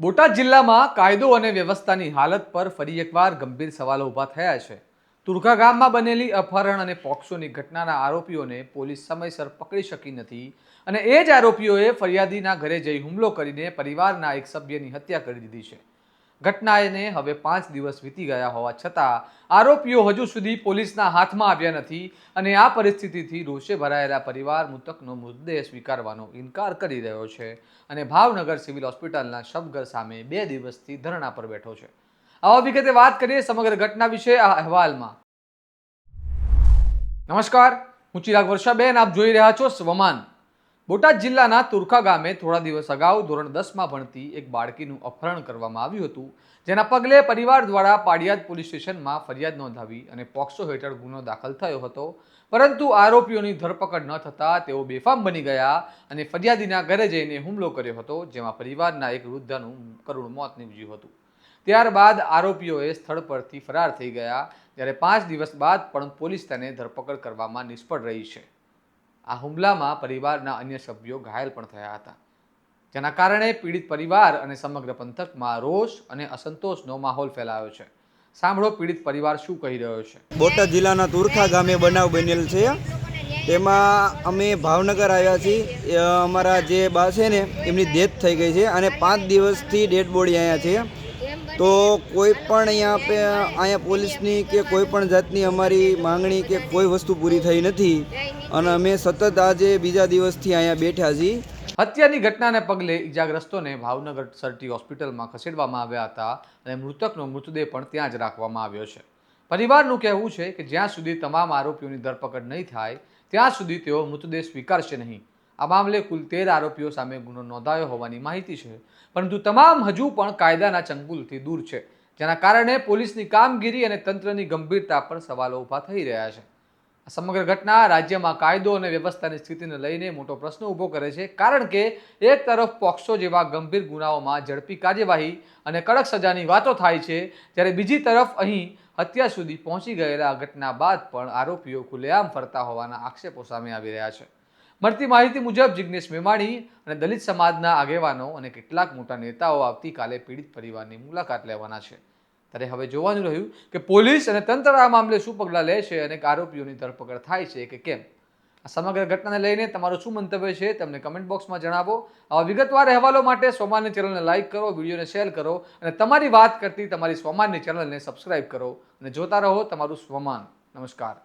બોટાદ જિલ્લામાં કાયદો અને વ્યવસ્થાની હાલત પર ફરી એકવાર ગંભીર સવાલો ઊભા થયા છે. તુરખા ગામમાં બનેલી અપહરણ અને પોક્સોની ઘટનાના આરોપીઓને પોલીસ સમયસર પકડી શકી નથી અને એ જ આરોપીઓએ ફરિયાદીના ઘરે જઈ હુમલો કરીને પરિવારના એક સભ્યની હત્યા કરી દીધી છે. ઘટનાને હવે પાંચ દિવસ વીતી ગયા હોવા છતાં આરોપીઓ હજુ સુધી પોલીસના હાથમાં આવ્યા નથી અને આ પરિસ્થિતિથી રોષે ભરાયેલા પરિવાર મૃતકનો મૃતદેહ સ્વીકારવાનો ઇનકાર કરી રહ્યો છે અને ભાવનગર સિવિલ હોસ્પિટલના શબઘર સામે બે દિવસથી ધરણા પર બેઠો છે. આવા વિગતે વાત કરીએ સમગ્ર ઘટના વિશે આ અહેવાલમાં. નમસ્કાર, હું ચિરાગ વર્ષાબેન, આપ જોઈ રહ્યા છો સ્વમાન. બોટાદ જિલ્લાના તુરખા ગામે થોડા દિવસ અગાઉ ધોરણ દસમાં ભણતી એક બાળકીનું અપહરણ કરવામાં આવ્યું હતું. જેના પગલે પરિવાર દ્વારા પાડિયાદ પોલીસ સ્ટેશનમાં ફરિયાદ નોંધાવી અને પોક્સો હેઠળ ગુનો દાખલ થયો હતો. પરંતુ આરોપીઓની ધરપકડ ન થતાં તેઓ બેફામ બની ગયા અને ફરિયાદીના ઘરે જઈને હુમલો કર્યો હતો, જેમાં પરિવારના એક વૃદ્ધાનું કરુણ મોત નીપજ્યું હતું. ત્યારબાદ આરોપીઓએ સ્થળ પરથી ફરાર થઈ ગયા, જ્યારે પાંચ દિવસ બાદ પણ પોલીસ તેને ધરપકડ કરવામાં નિષ્ફળ રહી છે. આ હુમલામાં પરિવારના અન્ય સભ્યો ઘાયલ પણ થયા હતા. જેના કારણે પીડિત પરિવાર અને સમગ્ર પંથકમાં રોષ અને અસંતોષનો માહોલ ફેલાયો છે. સાંભળો પીડિત પરિવાર શું કહી રહ્યો છે. બોટાદ જિલ્લાના તુરખા ગામે બનાવ બનેલ છે. તેમાં અમે ભાવનગર આવ્યા છીએ. અમારા જે બા છે ને, એમની ડેથ થઈ ગઈ છે અને પાંચ દિવસથી ડેડ બોડી અહીંયા છે. તો કોઈ પણ અહીંયા અહીંયા પોલીસની કે કોઈ પણ જાતની અમારી માંગણી કે કોઈ વસ્તુ પૂરી થઈ નથી અને અમે સતત આજે બીજા દિવસથી અહીંયા બેઠા છીએ હત્યાની ઘટનાને પગલે ઈજાગ્રસ્તોને ભાવનગર સરટી હોસ્પિટલમાં ખસેડવામાં આવ્યા હતા અને મૃતકનો મૃતદેહ પણ ત્યાં જ રાખવામાં આવ્યો છે. પરિવારનું કહેવું છે કે જ્યાં સુધી તમામ આરોપીઓની ધરપકડ નહીં થાય, ત્યાં સુધી તેઓ મૃતદેહ સ્વીકારશે નહીં. આ મામલે કુલ તેર આરોપીઓ સામે ગુનો નોંધાયો હોવાની માહિતી છે. પરંતુ તમામ હજુ પણ કાયદાના ચંગુલથી દૂર છે. જેના કારણે પોલીસની કામગીરી અને તંત્રની ગંભીરતા પર સવાલો ઊભા થઈ રહ્યા છે. આ સમગ્ર ઘટના રાજ્યમાં કાયદો અને વ્યવસ્થાની સ્થિતિને લઈને મોટો પ્રશ્ન ઊભો કરે છે. કારણ કે એક તરફ પોક્સો જેવા ગંભીર ગુનાઓમાં ઝડપી કાર્યવાહી અને કડક સજાની વાતો થાય છે, જ્યારે બીજી તરફ અહીં હત્યા સુધી પહોંચી ગયેલા ઘટના બાદ પણ આરોપીઓ ખુલ્લેઆમ ફરતા હોવાના આક્ષેપો સામે આવી રહ્યા છે. મળતી માહિતી મુજબ જિગ્નેશ મેમાણી અને દલિત સમાજના આગેવાનો અને કેટલાક મોટા નેતાઓ આવતીકાલે પીડિત પરિવારની મુલાકાત લેવાના છે. ત્યારે હવે જોવાનું રહ્યું કે પોલીસ અને તંત્ર આ મામલે શું પગલાં લે છે અને આરોપીઓની ધરપકડ થાય છે કે કેમ? આ સમગ્ર ઘટનાને લઈને તમારું શું મંતવ્ય છે તમને કમેન્ટ બોક્સમાં જણાવો. આવા વિગતવાર અહેવાલો માટે સોમાન્ય ચેનલને લાઇક કરો, વિડીયોને શેર કરો અને તમારી વાત કરતી તમારી સ્વમાન્ય ચેનલને સબસ્ક્રાઇબ કરો અને જોતા રહો તમારું સ્વમાન. નમસ્કાર.